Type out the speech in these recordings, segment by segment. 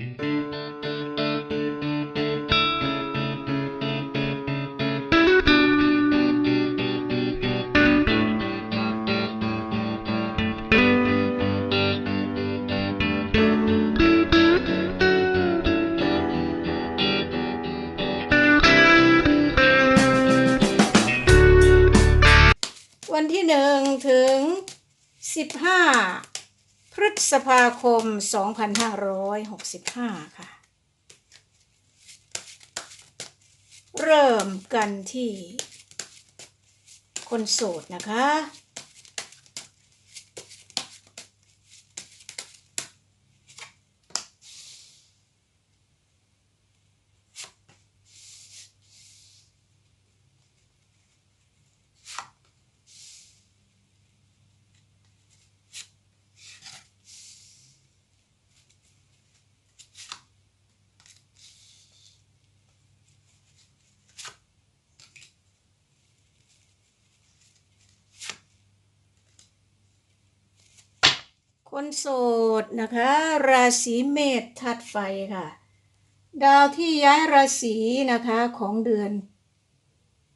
วั ษภาคมสองพันห้าร้อยหกสิบห้าค่ะ เริ่มกันที่คนโสดนะคะ คนโสดนะคะ ราศีเมษธาตุไฟค่ะ ดาวที่ย้ายราศีนะคะของเดือน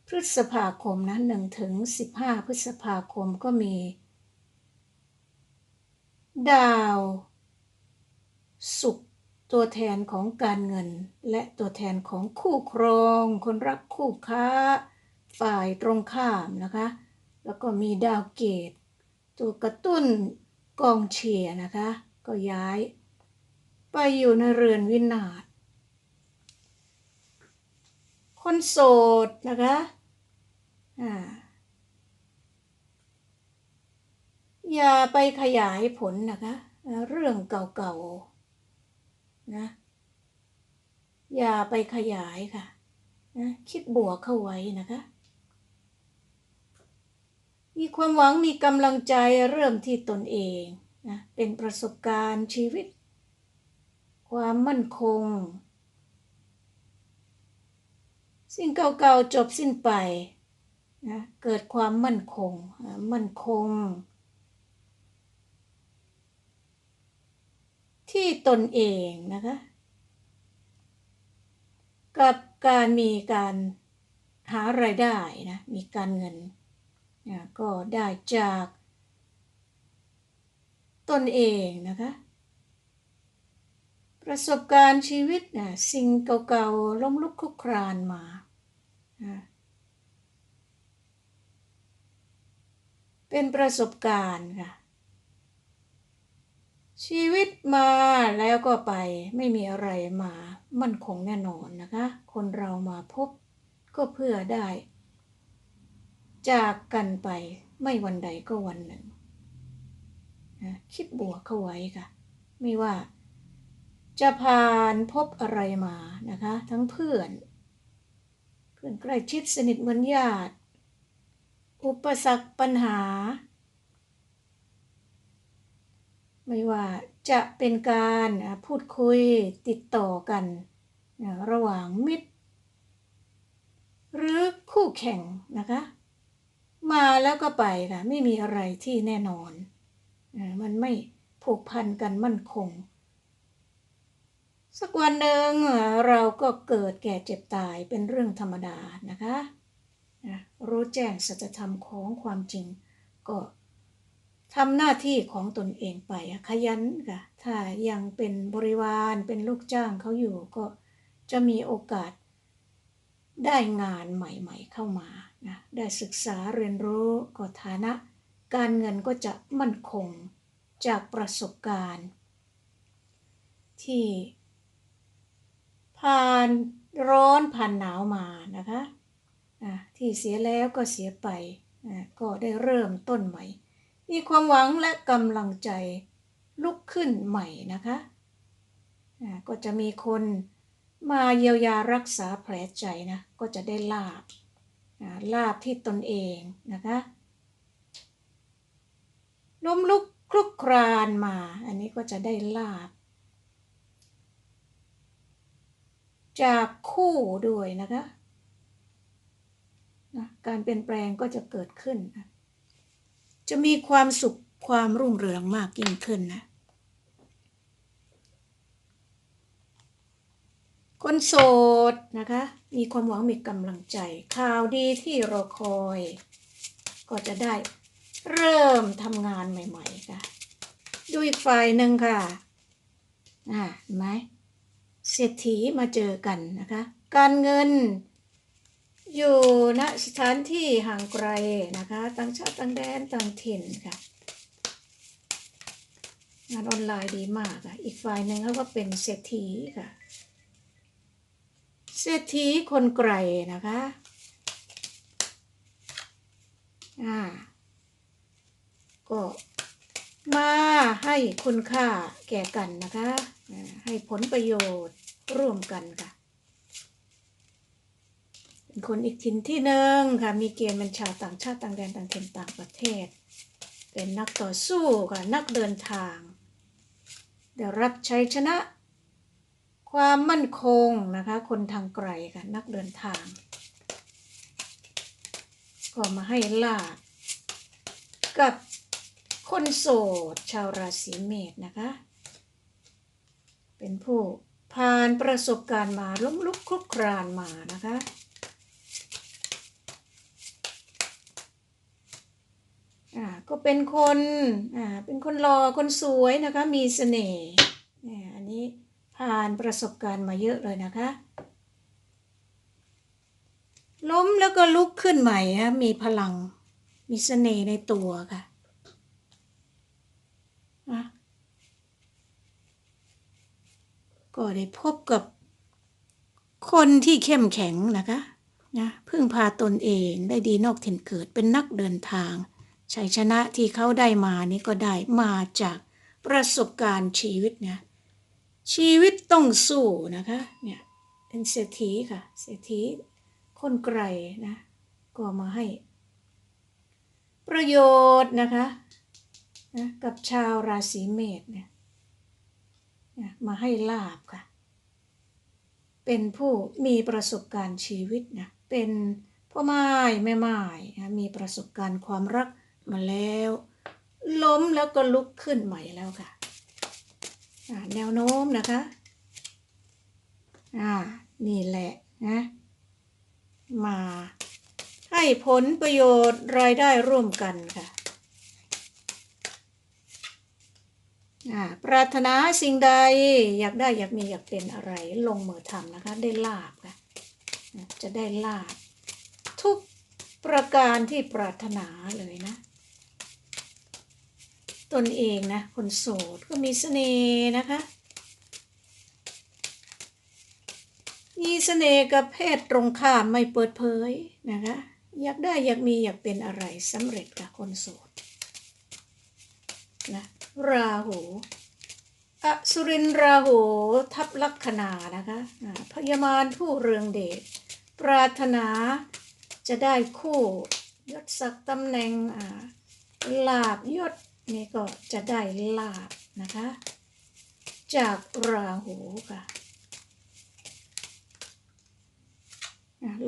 พฤษภาคมนะหนึ่งถึงสิบห้าพฤษภาคมก็มี ดาวศุกร์ตัวแทนของการเงิน และตัวแทนของคู่ครอง คนรักคู่ค้า ฝ่ายตรงข้ามนะคะ แล้วก็มีดาวเกต ตัวกระตุ้น กองเชียร์นะคะ ก็ย้าย ไปอยู่ในเรือนวินาศคนโสดนะคะอ่าอย่าไปขยายผลนะคะ เรื่องเก่าๆนะอย่าไปขยายค่ะนะคิดบวกเข้าไว้นะคะ มีความหวังมีกำลังใจเริ่มที่ตนเองนะเป็นประสบการณ์ชีวิต ความมั่นคง สิ่งเก่าๆจบสิ้นไปนะเกิดความมั่นคงมั่นคง ที่ตนเองนะคะกับการมีการหารายได้นะมีการเงิน นะก็ได้จากตนเองนะคะ ประสบการณ์ชีวิตนะสิ่งเก่าๆล้มลุกคลุกครานมานะเป็นประสบการณ์ค่ะ ชีวิตมาแล้วก็ไปไม่มีอะไรมา มั่นคงแน่นอนนะคะ คนเรามาพบก็เพื่อได้ จากกันไปไม่วันใดก็วันหนึ่งนะคิดบวกเข้าไว้ค่ะ ไม่ว่า จะผ่านพบอะไรมานะคะ ทั้งเพื่อน เพื่อนใกล้ชิดสนิทเหมือนญาติ อุปสรรคปัญหา ไม่ว่าจะเป็นการพูดคุยติดต่อกัน ระหว่างมิตร หรือคู่แข่งนะคะ มาแล้วก็ไปค่ะ ไม่มีอะไรที่แน่นอนอ่ามันไม่ผูกพันกันมั่นคง สักวันหนึ่งอ่าเราก็เกิดแก่เจ็บตายเป็นเรื่องธรรมดานะคะนะรู้แจ้งสัจธรรมของความจริง ก็ทำหน้าที่ของตนเองไปอะขยันค่ะ ถ้ายังเป็นบริวารเป็นลูกจ้างเขาอยู่ก็จะมีโอกาสได้งานใหม่ๆเข้ามา นะได้ศึกษาเรียนรู้ก็ฐานะ การเงินก็จะมั่นคงจากประสบการณ์ ที่ผ่านร้อนผ่านหนาวมานะคะอะที่เสียแล้วก็เสียไปอะก็ได้เริ่มต้นใหม่ มีความหวังและกำลังใจลุกขึ้นใหม่นะคะอะก็จะมีคนมาเยียวยารักษาแผลใจนะ ก็จะได้ลาบ ลาบที่ตนเองนะคะล้มลุกคลุกครานมา อันนี้ก็จะได้ลาบ จากคู่ด้วยนะคะนะการเปลี่ยนแปลงก็จะเกิดขึ้น จะมีความสุขความรุ่งเรืองมากยิ่งขึ้นนะ คนโสดนะคะ มีความหวังมีกำลังใจ ข่าวดีที่รอคอย ก็จะได้เริ่มทำงานใหม่ ๆ ค่ะ ดูอีกฝ่ายหนึ่งค่ะอ่านไหมเศรษฐีมาเจอกันนะคะ การเงิน อยู่ณสถานที่ห่างไกลนะคะ ต่างชาติต่างแดนต่างถิ่นค่ะ งานออนไลน์ดีมากค่ะ อีกฝ่ายหนึ่งเขาก็เป็นเศรษฐีค่ะ เศรษฐีคนไกลนะคะอ่าก็มาให้คุณค่าแก่กันนะคะ ให้ผลประโยชน์ร่วมกันค่ะ เป็นคนอีกถิ่นที่หนึ่งค่ะ มีเกณฑ์เป็นชาวต่างชาติต่างแดนต่างถิ่นต่างประเทศ เป็นนักต่อสู้ค่ะ นักเดินทาง ได้รับชัยชนะ ความมั่นคงนะคะ คนทางไกลค่ะ นักเดินทาง ก็มาให้ลาบกับคนโสด ชาวราศีเมษนะคะ เป็นผู้ผ่านประสบการณ์มาล้มลุกคลุกครานมานะคะ อ่า ก็เป็นคน อ่า เป็นคนรอคนสวยนะคะ มีเสน่ห์เนี่ยอันนี้ ผ่านประสบการณ์มาเยอะเลยนะคะ ล้มแล้วก็ลุกขึ้นใหม่นะมีพลัง มีเสน่ห์ในตัวค่ะก็ได้พบกับคนที่เข้มแข็งนะคะนะพึ่งพาตนเองได้ดีนอกถิ่นเกิดเป็นนักเดินทางชัยชนะที่เขาได้มานี่ก็ได้มาจากประสบการณ์ชีวิตเนะ ชีวิตต้องสู้นะคะเนี่ยเป็นเศรษฐีค่ะ เศรษฐีคนไกลนะ ก็มาให้ ประโยชน์นะคะนะกับชาวราศีเมษเนี่ยมาให้ลาบค่ะ เป็นผู้มีประสบการณ์ชีวิตนะ เป็นพ่อไม้แม่ไม้นะมีประสบการณ์ความรักมาแล้ว ล้มแล้วก็ลุกขึ้นใหม่แล้วค่ะ แนวโน้มนะคะอ่านี่แหละนะมาให้ผลประโยชน์รายได้ร่วมกันค่ะอ่าปรารถนาสิ่งใดอยากได้อยากมีอยากเป็นอะไรลงมือทำนะคะ ได้ลาบค่ะอะจะได้ลาบทุกประการที่ปรารถนาเลยนะ ตนเองนะ คนโสดก็มีเสน่ห์นะคะ มีเสน่ห์กับเพศตรงข้ามไม่เปิดเผยนะคะ อยากได้อยากมีอยากเป็นอะไรสำเร็จกับคนโสดนะราหูอสุรินราหูทับลัคนานะคะพยามารผู้เรืองเดชปรารถนาจะได้คู่ยศศักดิ์ตำแหน่งลาบยศ นี่ก็จะได้ลาบนะคะ จากราหูค่ะ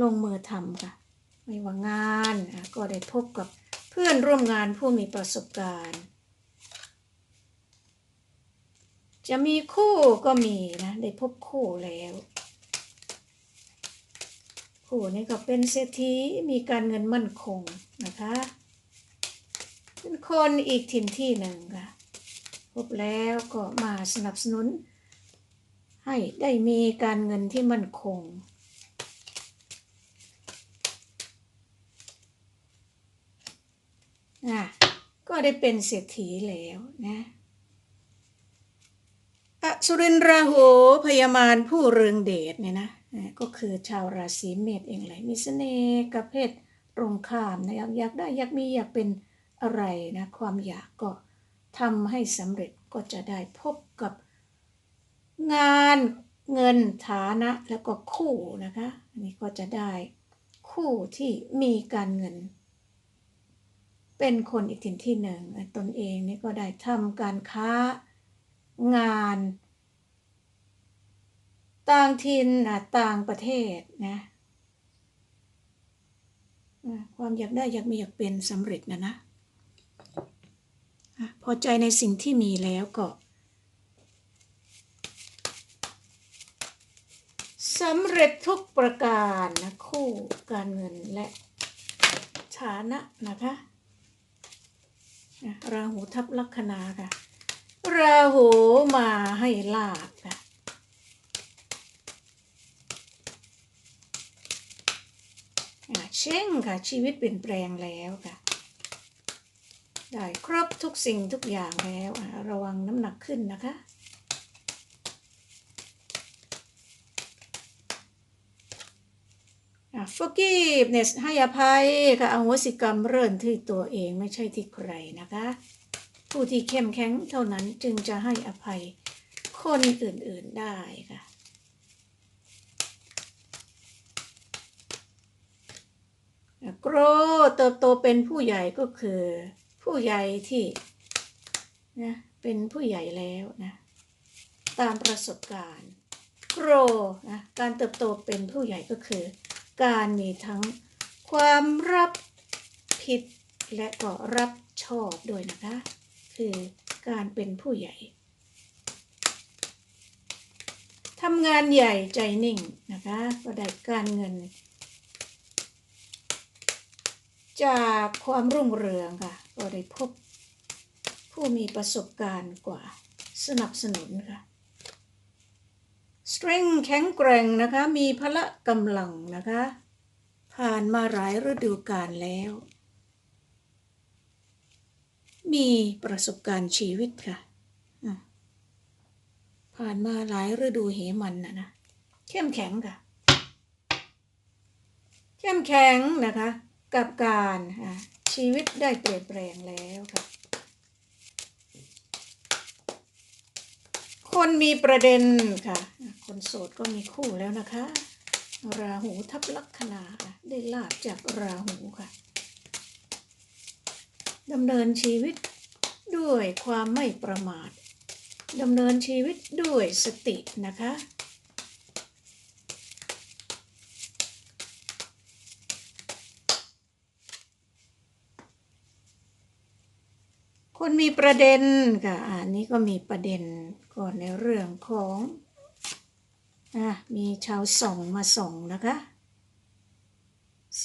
ลงมือทำค่ะ ไม่ว่างานก็ได้พบกับเพื่อนร่วมงานผู้มีประสบการณ์ จะมีคู่ก็มีนะ ได้พบคู่แล้ว คู่นี้ก็เป็นเศรษฐีมีการเงินมั่นคงนะคะ เป็นคนอีกถิ่นที่หนึ่งค่ะพบแล้วก็มาสนับสนุน ให้ได้มีการเงินที่มั่นคงอะก็ได้เป็นเศรษฐีแล้วนะอสุรินทร์ราหูพยามารผู้เรืองเดชเนี่ยนะอะก็คือชาวราศีเมษเองเลยมีเสน่ห์กับเพศตรงข้ามนะอยากอยากได้อยากมีอยากเป็น อะไรนะความอยากก็ทำให้สำเร็จก็จะได้พบกับงานเงินฐานะแล้วก็คู่นะคะอันนี้ก็จะได้คู่ที่มีการเงิน เป็นคนอีกถิ่นที่หนึ่งตนเองนี่ก็ได้ทำการค้างาน ต่างถิ่นะต่างประเทศนะความอยากได้อยากมีอยากเป็นสำเร็จนะนะ พอใจในสิ่งที่มีแล้วก็สำเร็จทุกประการนะคู่การเงินและฐานะนะคะราหูทับลัคนาค่ะ ราหูมาให้ลาบค่ะเช่งค่ะชีวิตเปลี่ยนแปลงแล้วค่ะ ได้ครบทุกสิ่งทุกอย่างแล้วระวังน้ำหนักขึ้นนะคะอะ forgiveness ให้อภัยค่ะอโหสิกรรมเริ่มที่ตัวเองไม่ใช่ที่ใครนะคะ ผู้ที่เข้มแข็งเท่านั้นจึงจะให้อภัยคนอื่นๆได้ค่ะโกรเติบโตเป็นผู้ใหญ่ก็คือ ผู้ใหญ่ที่นะเป็นผู้ใหญ่แล้วนะตามประสบการณ์โกรนะการเติบโตเป็นผู้ใหญ่ก็คือ การมีทั้งความรับผิดและก็รับชอบด้วยนะคะ คือการเป็นผู้ใหญ่ทำงานใหญ่ใจนิ่งนะคะก็ได้การเงิน จากความรุ่งเรืองค่ะ ก็ได้พบผู้มีประสบการณ์กว่าสนับสนุนค่ะ strength แข็งแกร่งนะคะ มีพละกำลังนะคะ ผ่านมาหลายฤดูกาลแล้ว มีประสบการณ์ชีวิตค่ะ ผ่านมาหลายฤดูเหมันนะนะเข้มแข็งค่ะ เข้มแข็งนะคะ กับการอะ ชีวิตได้เปลี่ยนแปลงแล้วค่ะ คนมีประเด็นค่ะ คนโสดก็มีคู่แล้วนะคะ ราหูทับลัคนาได้ลาบจากราหูค่ะดำเนินชีวิตด้วยความไม่ประมาทดำเนินชีวิตด้วยสตินะคะ มีประเด็นค่ะอันนี้ก็มีประเด็นก่อนในเรื่องของอะมีชาวส่องมาส่องนะคะ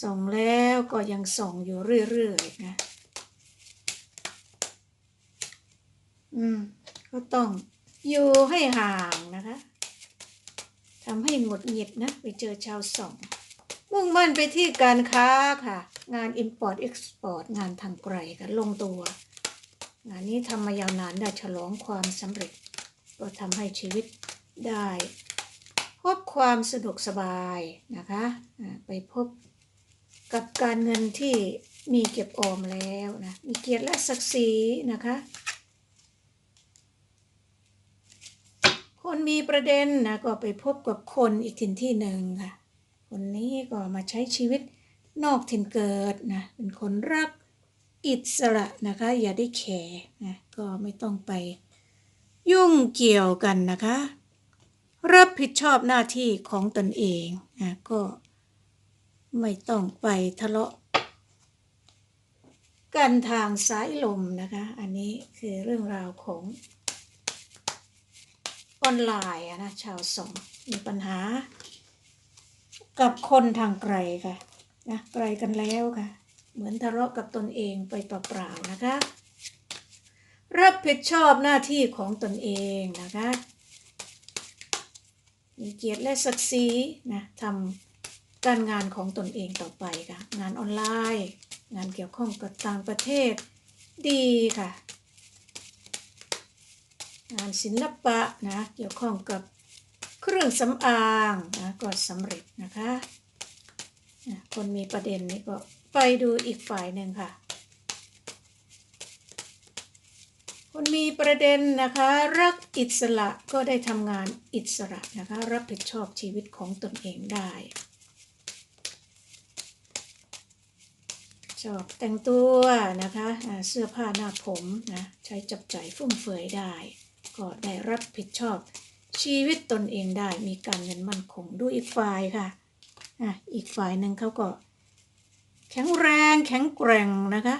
ส่องแล้วก็ยังส่องอยู่เรื่อยๆนะอืมก็ต้องอยู่ให้ห่างนะคะทำให้หงุดหงิดนะ ไปเจอชาวส่องมุ่งมั่นไปที่การค้าค่ะ งาน Import Export งานทางไกลค่ะลงตัว งานนี้ทำมายาวนานได้ฉลองความสำเร็จ ก็ทำให้ชีวิตได้พบความสะดวกสบายนะคะไปพบกับการเงินที่มีเก็บออมแล้วนะมีเกียรติและศักดิ์ศรีนะคะคนมีประเด็นนะก็ไปพบกับคนอีกถิ่นที่หนึ่งค่ะคนนี้ก็มาใช้ชีวิตนอกถิ่นเกิดนะเป็นคนรัก อิสระนะคะ อย่าได้แคร์นะก็ไม่ต้องไป ยุ่งเกี่ยวกันนะคะ รับผิดชอบหน้าที่ของตนเองนะก็ไม่ต้องไปทะเลาะกันทางสายลมนะคะ อันนี้คือเรื่องราวของออนไลน์นะชาวสองมีปัญหา กับคนทางไกลค่ะนะไกลกันแล้วค่ะ เหมือนทะเลาะกับตนเองไปเปล่าๆนะคะ รับผิดชอบหน้าที่ของตนเองนะคะ มีเกียรติและศักดิ์ศรีนะทำการงานของตนเองต่อไปค่ะ งานออนไลน์ งานเกี่ยวข้องกับต่างประเทศดีค่ะ งานศิลปะนะเกี่ยวข้องกับเครื่องสำอางนะก็สำเร็จนะคะนะคนมีประเด็นนี้ก็ ไปดูอีกฝ่ายหนึ่งค่ะคนมีประเด็นนะคะ รักอิสระก็ได้ทำงานอิสระนะคะ รับผิดชอบชีวิตของตนเองได้ชอบแต่งตัวนะคะเสื้อผ้าหน้าผมนะใช้จับจ่ายฟุ่มเฟือยได้ ก็ได้รับผิดชอบชีวิตตนเองได้มีการเงินมั่นคงดูอีกฝ่ายค่ะอะอีกฝ่ายหนึ่งเขาก็ แข็งแรงแข็งแกร่งนะคะ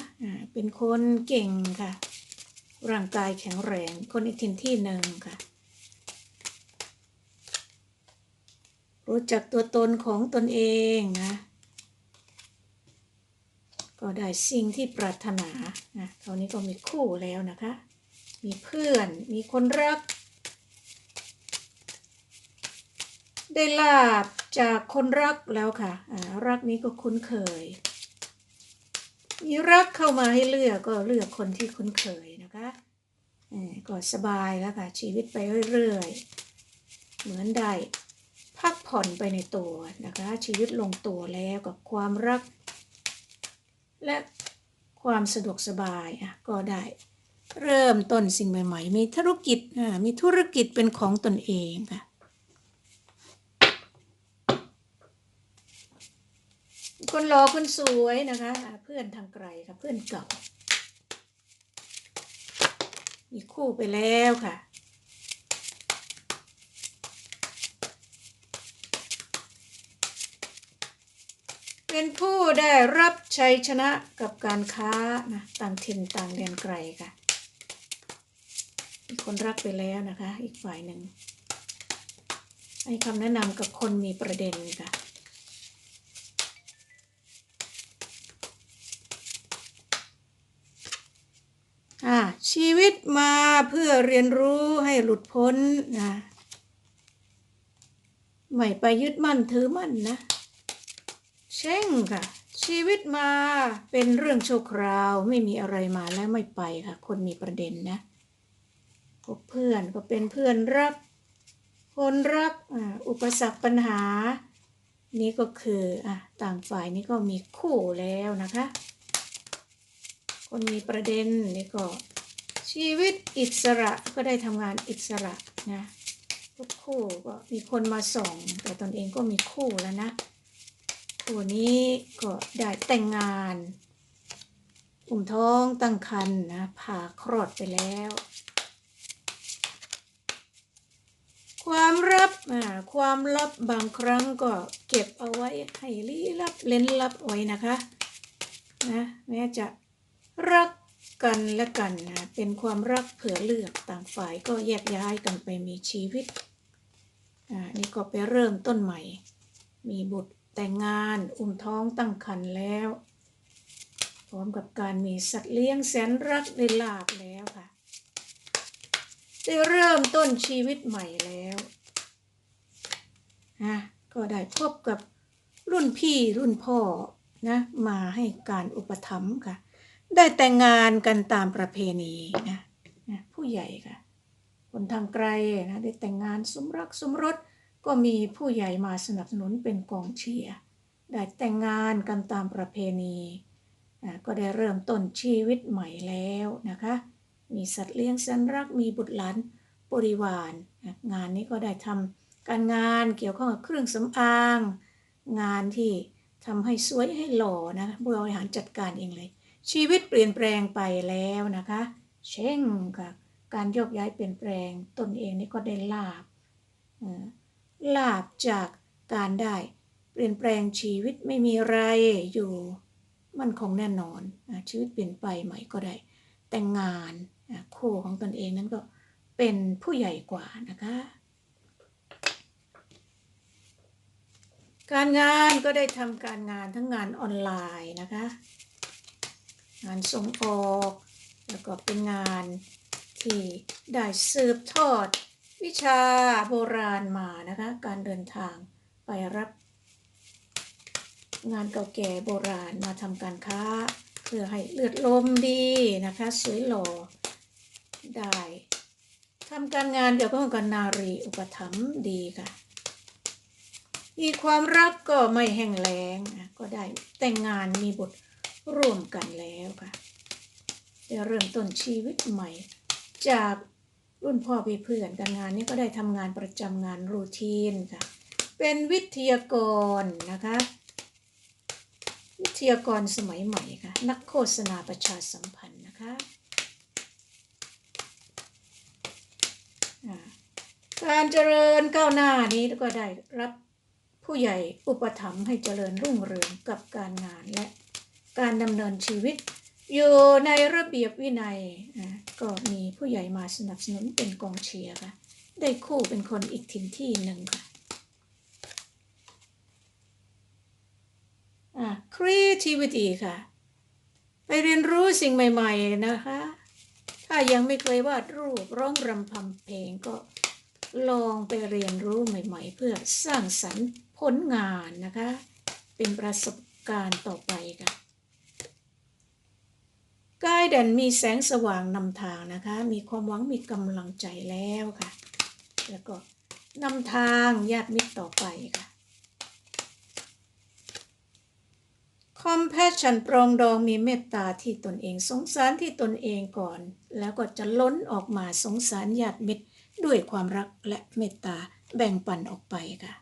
เป็นคนเก่งค่ะ ร่างกายแข็งแรงคนอีกถิ่นที่หนึ่งค่ะ รู้จักตัวตนของตนเองนะ ก็ได้สิ่งที่ปรารถนานะคราวนี้ก็มีคู่แล้วนะคะ มีเพื่อนมีคนรัก ได้ลาบจากคนรักแล้วค่ะรักนี้ก็คุ้นเคย มีรักเข้ามาให้เลือกก็เลือกคนที่คุ้นเคยนะคะเออก็สบายแล้วค่ะ ชีวิตไปเรื่อยๆ เหมือนได้พักผ่อนไปในตัวนะคะ ชีวิตลงตัวแล้วกับความรัก และความสะดวกสบายอะก็ได้เริ่มต้นสิ่งใหม่ ๆ มีธุรกิจอ่ามีธุรกิจเป็นของตนเองค่ะ คนรอคนสวยนะคะ เพื่อนทางไกลค่ะเพื่อนเก่า มีคู่ไปแล้วค่ะ เป็นผู้ได้รับชัยชนะกับการค้านะต่างถิ่นต่างแดนไกลค่ะมีคนรักไปแล้วนะคะ อีกฝ่ายหนึ่งให้คำแนะนำกับคนมีประเด็นค่ะ อ่า ชีวิตมาเพื่อเรียนรู้ให้หลุดพ้นนะไม่ไปยึดมั่นถือมั่นนะเช่งค่ะ ชีวิตมาเป็นเรื่องโชคราวไม่มีอะไรมาแล้วไม่ไปค่ะ คนมีประเด็นนะพบเพื่อนก็เป็นเพื่อนรัก คนรักอุปสรรคปัญหา นี่ก็คืออะต่างฝ่ายนี่ก็มีคู่แล้วนะคะ คนมีประเด็นนี่ก็ ชีวิตอิสระก็ได้ทำงานอิสระนะทุกคู่ก็มีคนมาส่งแต่ตนเองก็มีคู่แล้วนะ คู่นี้ก็ได้แต่งงานอุ่มท้องตั้งครรภ์นะผ่าคลอดไปแล้ว ความลับอ่าความลับบางครั้งก็เก็บเอาไว้ให้ลี้ลับเล้นลับไว้นะคะนะแม้จะรัก กันและกันนะ เป็นความรักเผื่อเลือกต่างฝ่ายก็แยกย้ายกันไปมีชีวิตอ่านี่ก็ไปเริ่มต้นใหม่ มีบุตรแต่งงานอุ้มท้องตั้งครรภ์แล้ว พร้อมกับการมีสัตว์เลี้ยงแสนรักได้ลาบแล้วค่ะได้เริ่มต้นชีวิตใหม่แล้วนะก็ได้พบกับรุ่นพี่รุ่นพ่อนะมาให้การอุปถัมภ์ค่ะ ได้แต่งงานกันตามประเพณีนะนะผู้ใหญ่ค่ะ คนทางไกลนะได้แต่งงานสมรักสมรสก็มีผู้ใหญ่มาสนับสนุนเป็นกองเชียร์ได้แต่งงานกันตามประเพณีอ่าก็ได้เริ่มต้นชีวิตใหม่แล้วนะคะ มีสัตว์เลี้ยงแสนรักมีบุตรหลานบริวารนะงานนี้ก็ได้ทำการงานเกี่ยวข้องกับเครื่องสำอาง งานที่ทำให้สวยให้หล่อนะบริหารจัดการเองเลย ชีวิตเปลี่ยนแปลงไปแล้วนะคะ เช่งค่ะ การโยกย้ายเปลี่ยนแปลงตนเองนี่ก็ได้ลาบลาบจากการได้เปลี่ยนแปลงชีวิตไม่มีอะไรอยู่มันคงแน่นอนชีวิตเปลี่ยนไปใหม่ก็ได้ แต่งงานคู่ของตนเองนั้นก็เป็นผู้ใหญ่กว่านะคะ การงานก็ได้ทำการงานทั้งงานออนไลน์นะคะ งานส่งออก แล้วก็เป็นงานที่ได้สืบทอดวิชาโบราณมานะคะ การเดินทางไปรับ งานเก่าแก่โบราณมาทำการค้า เพื่อให้เลือดลมดีนะคะสวยหล่อได้ทำการงานเกี่ยวกับการนารีอุปถัมภ์ดีค่ะ มีความรักก็ไม่แห้งแล้งนะก็ได้แต่งงานมีบุตร ร่วมกันแล้วค่ะได้เริ่มต้นชีวิตใหม่ จากรุ่นพ่อพี่เพื่อนการงานนี้ก็ได้ทำงานประจำงานรูทีนค่ะ เป็นวิทยากรนะคะ วิทยากรสมัยใหม่ค่ะ นักโฆษณาประชาสัมพันธ์นะคะการเจริญก้าวหน้านี้ก็ได้รับผู้ใหญ่อุปถัมภ์ให้เจริญรุ่งเรืองกับการงานและ การดำเนินชีวิต อยู่ในระเบียบวินัยก็มีผู้ใหญ่มาสนับสนุนเป็นกองเชียร์ค่ะได้คู่เป็นคนอีกถิ่นที่หนึ่งค่ะคร e a t i v i t y ค่ะ ไปเรียนรู้สิ่งใหม่ ๆนะคะ ถ้ายังไม่เคยวาดรูปร้องรำพำเพลงก็ลองไปเรียนรู้ใหม่ ๆ เพื่อสร้างสรรค์ผลงานนะคะ เป็นประสบการณ์ต่อไปค่ะ กายแดนมีแสงสว่างนำทางนะคะ มีความหวังมีกำลังใจแล้วค่ะ แล้วก็นำทางญาติมิตรต่อไปค่ะ compassion ปรองดองมีเมตตาที่ตนเองสงสารที่ตนเองก่อน แล้วก็จะล้นออกมาสงสารญาติมิตรด้วยความรักและเมตตาแบ่งปันออกไปค่ะ